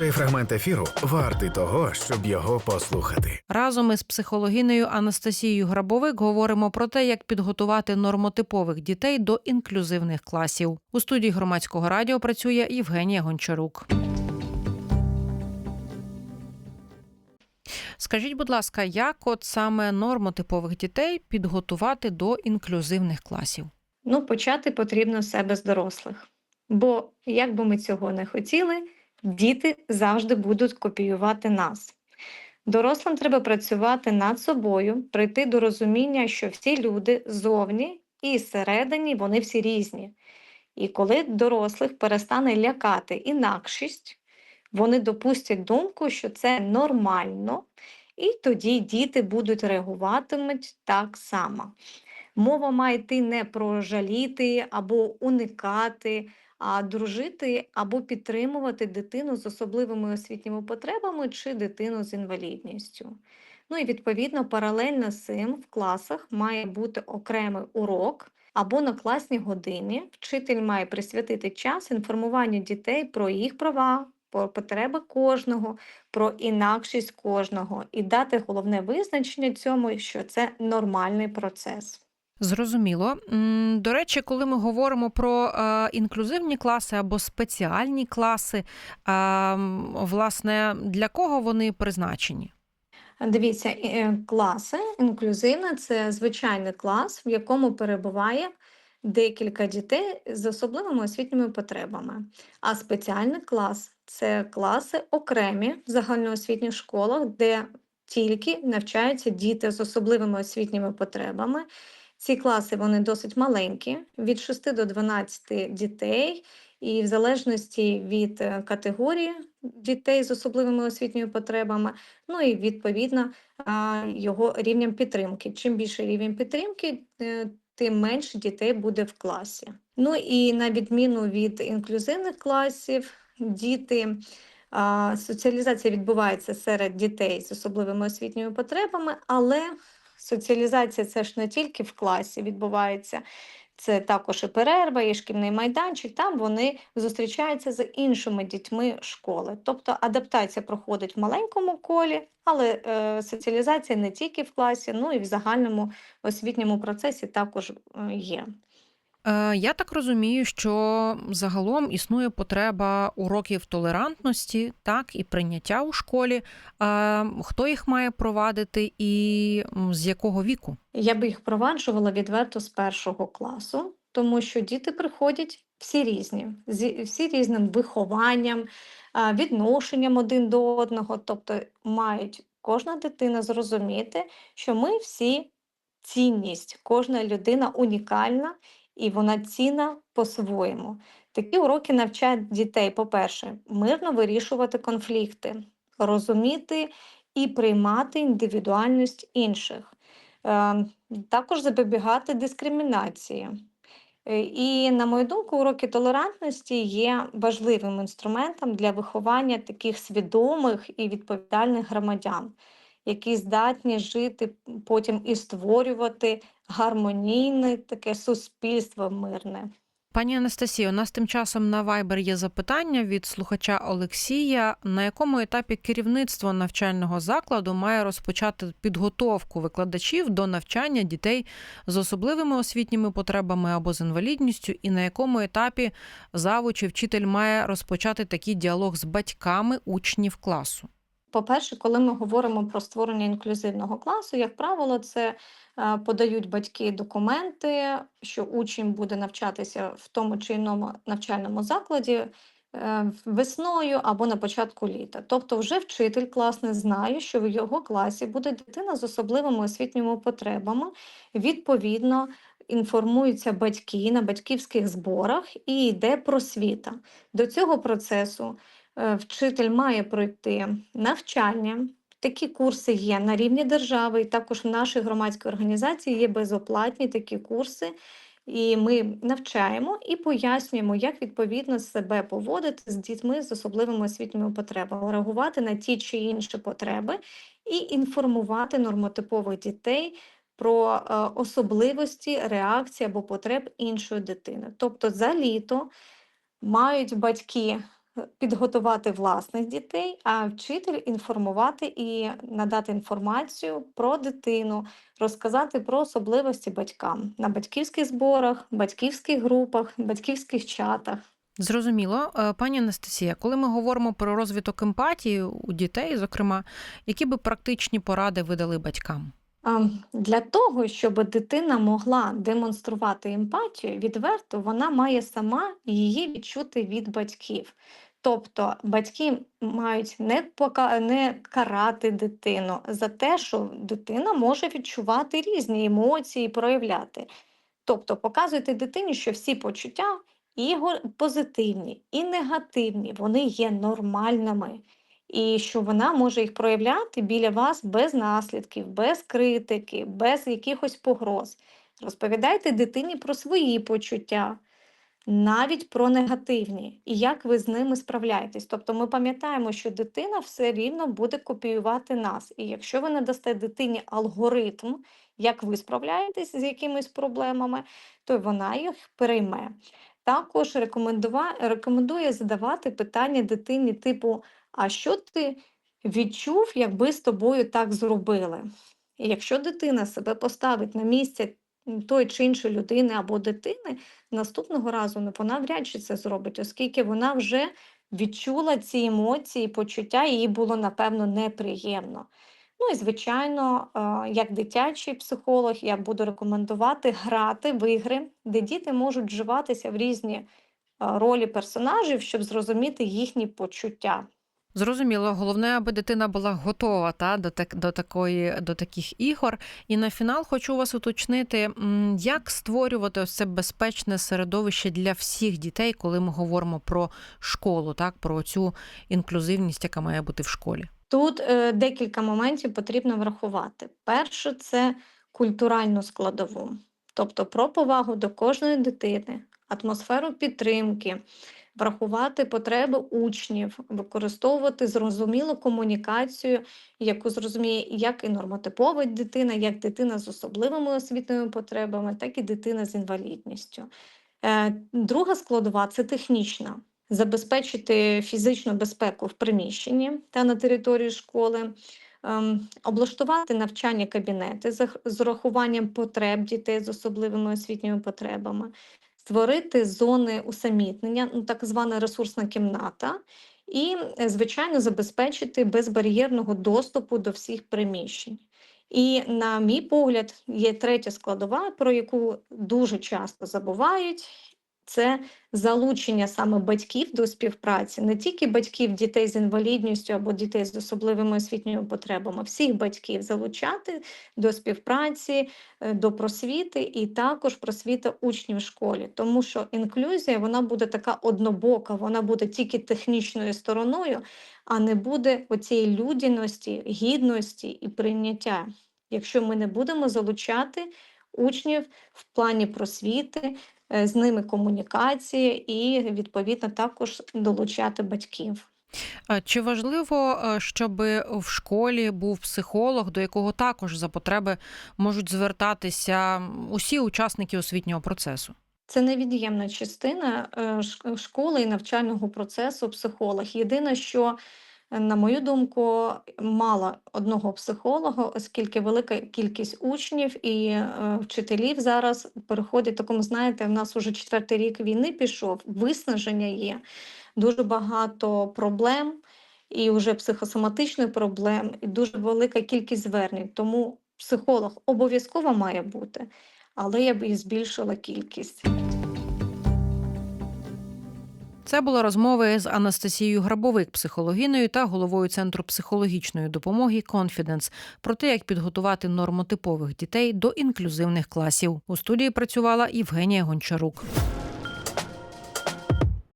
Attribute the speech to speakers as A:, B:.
A: Цей фрагмент ефіру вартий того, щоб його послухати.
B: Разом із психологинею Анастасією Грабовик говоримо про те, як підготувати нормотипових дітей до інклюзивних класів. У студії громадського радіо працює Євгенія Гончарук. Скажіть, будь ласка, як от саме нормотипових дітей підготувати до інклюзивних класів?
C: Ну, почати потрібно з себе з дорослих. Бо, як би ми цього не хотіли, діти завжди будуть копіювати нас. Дорослим треба працювати над собою, прийти до розуміння, що всі люди зовні і зсередині вони всі різні. І коли дорослих перестане лякати інакшість, вони допустять думку, що це нормально, і тоді діти будуть реагуватимуть так само. Мова має йти не про жаліти або уникати, а дружити або підтримувати дитину з особливими освітніми потребами чи дитину з інвалідністю. Ну і відповідно, паралельно з цим в класах має бути окремий урок або на класній годині. Вчитель має присвятити час інформуванню дітей про їх права, про потреби кожного, про інакшість кожного і дати головне визначення цьому, що це нормальний процес.
B: Зрозуміло. До речі, коли ми говоримо про е, інклюзивні класи або спеціальні класи, е, власне, для кого вони призначені?
C: Дивіться, е, класи інклюзивна це звичайний клас, в якому перебуває декілька дітей з особливими освітніми потребами. А спеціальний клас це класи окремі в загальноосвітніх школах, де тільки навчаються діти з особливими освітніми потребами. Ці класи вони досить маленькі, від 6 до 12 дітей, і в залежності від е, категорії дітей з особливими освітніми потребами, ну і відповідно його рівнем підтримки. Чим більше рівень підтримки, е, тим менше дітей буде в класі. Ну і на відміну від інклюзивних класів, діти. Соціалізація відбувається серед дітей з особливими освітніми потребами, але соціалізація це ж не тільки в класі відбувається, це також і перерва, і шкільний майданчик. Там вони зустрічаються з іншими дітьми школи. Тобто адаптація проходить в маленькому колі, але е, соціалізація не тільки в класі, ну і в загальному освітньому процесі також е, є.
B: Е, Я так розумію, що загалом існує потреба уроків толерантності, так, і прийняття у школі. Е, Хто їх має провадити і з якого віку?
C: Я би їх впроваджувала відверто з першого класу, тому що діти приходять всі різні, зі- всі різним вихованням, відношенням один до одного. Тобто мають кожна дитина зрозуміти, що ми всі цінність, кожна людина унікальна і вона цінна по-своєму. Такі уроки навчають дітей, по-перше, мирно вирішувати конфлікти, розуміти і приймати індивідуальність інших. Е, Також запобігати дискримінації. Е, І, на мою думку, уроки толерантності є важливим інструментом для виховання таких свідомих і відповідальних громадян, які здатні жити потім і створювати гармонійне таке суспільство мирне.
B: Пані Анастасія, у нас тим часом на Viber є запитання від слухача Олексія, на якому етапі керівництво навчального закладу має розпочати підготовку викладачів до навчання дітей з особливими освітніми потребами або з інвалідністю, і на якому етапі завуч чи вчитель має розпочати такий діалог з батьками учнів класу?
C: По-перше, коли ми говоримо про створення інклюзивного класу, як правило, це е, подають батьки документи, що учень буде навчатися в тому чи іному навчальному закладі е, весною або на початку літа. Тобто, вже вчитель класний знає, що в його класі буде дитина з особливими освітніми потребами. Відповідно, інформуються батьки на батьківських зборах і йде просвіта. До цього процесу е, вчитель має пройти навчання. Такі курси є на рівні держави, і також в нашій громадській організації є безоплатні такі курси. І ми навчаємо і пояснюємо, як відповідно себе поводити з дітьми з особливими освітніми потребами, реагувати на ті чи інші потреби і інформувати нормотипових дітей про е, особливості реакції або потреб іншої дитини. Тобто за літо мають батьки е, підготувати власних дітей, а вчитель інформувати і надати інформацію про дитину, розказати про особливості батькам на батьківських зборах, батьківських групах, батьківських чатах.
B: Зрозуміло, Е, пані Анастасія, коли ми говоримо про розвиток емпатії у дітей, зокрема, які би практичні поради ви дали батькам?
C: Для того, щоб дитина могла демонструвати емпатію відверто, вона має сама її відчути від батьків. Тобто батьки мають не, пока... не карати дитину за те, що дитина може відчувати різні емоції, проявляти. Тобто показуйте дитині, що всі почуття і позитивні, і негативні, вони є нормальними. І що вона може їх проявляти біля вас без наслідків, без критики, без якихось погроз. Розповідайте дитині про свої почуття, навіть про негативні, і як ви з ними справляєтесь. Тобто ми пам'ятаємо, що дитина все рівно буде копіювати нас. І якщо ви надасте дитині алгоритм, як ви справляєтесь з якимись проблемами, то вона їх перейме. Також рекомендує задавати питання дитині, типу: а що ти відчув, якби з тобою так зробили? І якщо дитина себе поставить на місце той чи іншої людини або дитини, наступного разу ну, вона вряд чи це зробить, оскільки вона вже відчула ці емоції, почуття, їй було напевно неприємно. Ну і звичайно, як дитячий психолог, я буду рекомендувати грати в ігри, де діти можуть вживатися в різні ролі персонажів, щоб зрозуміти їхні почуття.
B: Зрозуміло, головне, аби дитина була готова та, до, так, до, такої, до таких ігор. І на фінал хочу вас уточнити, як створювати це безпечне середовище для всіх дітей, коли ми говоримо про школу, так, про цю інклюзивність, яка має бути в школі.
C: Тут е, декілька моментів потрібно врахувати. Перше, це культуральну складову, тобто про повагу до кожної дитини, атмосферу підтримки, врахувати потреби учнів, використовувати зрозумілу комунікацію, яку зрозуміє як і нормотипова дитина, як дитина з особливими освітніми потребами, так і дитина з інвалідністю. Е, Друга складова це технічна. Забезпечити фізичну безпеку в приміщенні та на території школи, ем, облаштувати навчальні кабінети з з урахуванням потреб дітей з особливими освітніми потребами, створити зони усамітнення, ну, так звана ресурсна кімната, і, е, звичайно, забезпечити безбар'єрного доступу до всіх приміщень. І, на мій погляд, є третя складова, про яку дуже часто забувають. Це залучення саме батьків до співпраці, не тільки батьків дітей з інвалідністю або дітей з особливими освітніми потребами, всіх батьків залучати до співпраці, е, до просвіти і також просвіта учнів в школі. Тому що інклюзія вона буде така однобока, вона буде тільки технічною стороною, а не буде оцієї людяності, гідності і прийняття. Якщо ми не будемо залучати учнів в плані просвіти, з ними комунікації і відповідно також долучати батьків.
B: Чи важливо, е, щоб в школі був психолог, до якого також за потреби можуть звертатися усі учасники освітнього процесу?
C: Це невід'ємна частина е, школи і навчального процесу психолог. Єдине, що, е, на мою думку, мало одного психолога, оскільки велика кількість учнів і е, вчителів зараз переходять такому, знаєте, в нас уже четвертий рік війни пішов, виснаження є, дуже багато проблем, і вже психосоматичних проблем, і дуже велика кількість звернень. Тому психолог обов'язково має бути, але я б і збільшила кількість.
B: Це були розмови з Анастасією Грабовик, психологіною та головою центру психологічної допомоги Конфіденс про те, як підготувати нормотипових дітей до інклюзивних класів. У студії працювала Євгенія Гончарук.